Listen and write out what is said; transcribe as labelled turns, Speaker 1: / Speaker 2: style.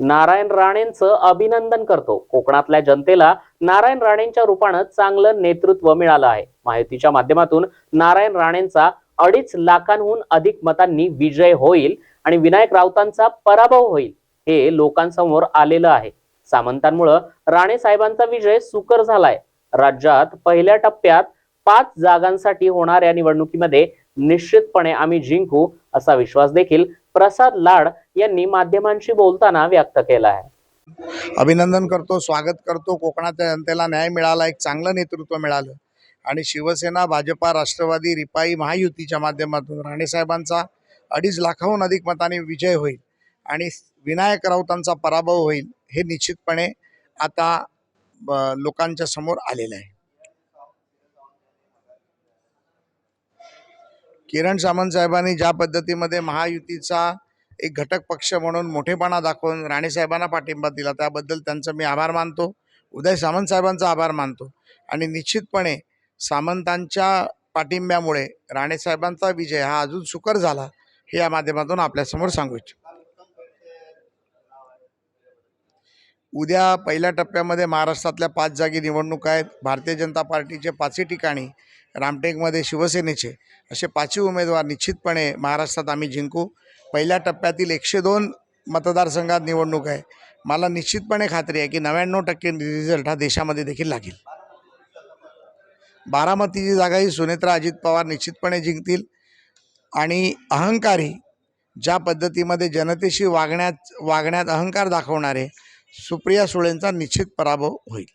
Speaker 1: नारायण राणेंचं अभिनंदन करतो. कोकणातल्या जनतेला नारायण राणेंच्या रूपानं चांगलं नेतृत्व मिळालं आहे. माहितीच्या माध्यमातून नारायण राणेंचा अडीच लाखांहून अधिक मतांनी विजय होईल आणि विनायक राऊतांचा पराभव होईल हे लोकांसमोर आलेलं आहे. सामंतांमुळं राणे साहेबांचा विजय सुकर झालाय. राज्यात पहिल्या टप्प्यात पाच जागांसाठी होणाऱ्या निवडणुकीमध्ये निश्चितपणे आम्ही जिंकू असा विश्वास देखील प्रसाद लाड यांनी माध्यमांशी बोलताना व्यक्त केला आहे.
Speaker 2: अभिनंदन करतो स्वागत करतो. कोकणाच्या जनतेला न्याय मिळाला एक चांगलं नेतृत्व मिळालं. आणि शिवसेना भाजपा राष्ट्रवादी रिपाई महायुतीच्या माध्यमातून राणेसाहेबांचा अडीच लाखाहून अधिक मताने विजय होईल आणि विनायक राऊतांचा पराभव होईल हे निश्चितपणे आता लोकांच्या समोर आलेलं आहे. किरण सामंत साहेबांनी ज्या पद्धतीमध्ये महायुतीचा एक घटक पक्ष म्हणून मोठेपणा दाखवून राणेसाहेबांना पाठिंबा दिला त्याबद्दल त्यांचं मी आभार मानतो. उदय सामंत साहेबांचा आभार मानतो. आणि निश्चितपणे सामंतांच्या पाठिंब्यामुळे राणेसाहेबांचा विजय हा अजून सुकर झाला हे या माध्यमातून आपल्यासमोर सांगू इच्छितो. उद्या पहिल्या टप्प्यामध्ये महाराष्ट्रातल्या पाच जागी निवडणूक आहेत. भारतीय जनता पार्टीचे पाचही ठिकाणी रामटेकमध्ये शिवसेनेचे असे पाचही उमेदवार निश्चितपणे महाराष्ट्रात आम्ही जिंकू. पहिल्या टप्प्यातील एकशे दोन मतदारसंघात निवडणूक आहे. मला निश्चितपणे खात्री आहे की नव्याण्णव टक्के रिझल्ट हा देशामध्ये देखील लागेल. बारामतीची जागा ही सुनेत्रा अजित पवार निश्चितपणे जिंकतील. आणि अहंकारी ज्या पद्धतीमध्ये जनतेशी वागण्यात वागण्यात अहंकार दाखवणारे सुप्रिया सुळेंचा निश्चित पराभव होईल.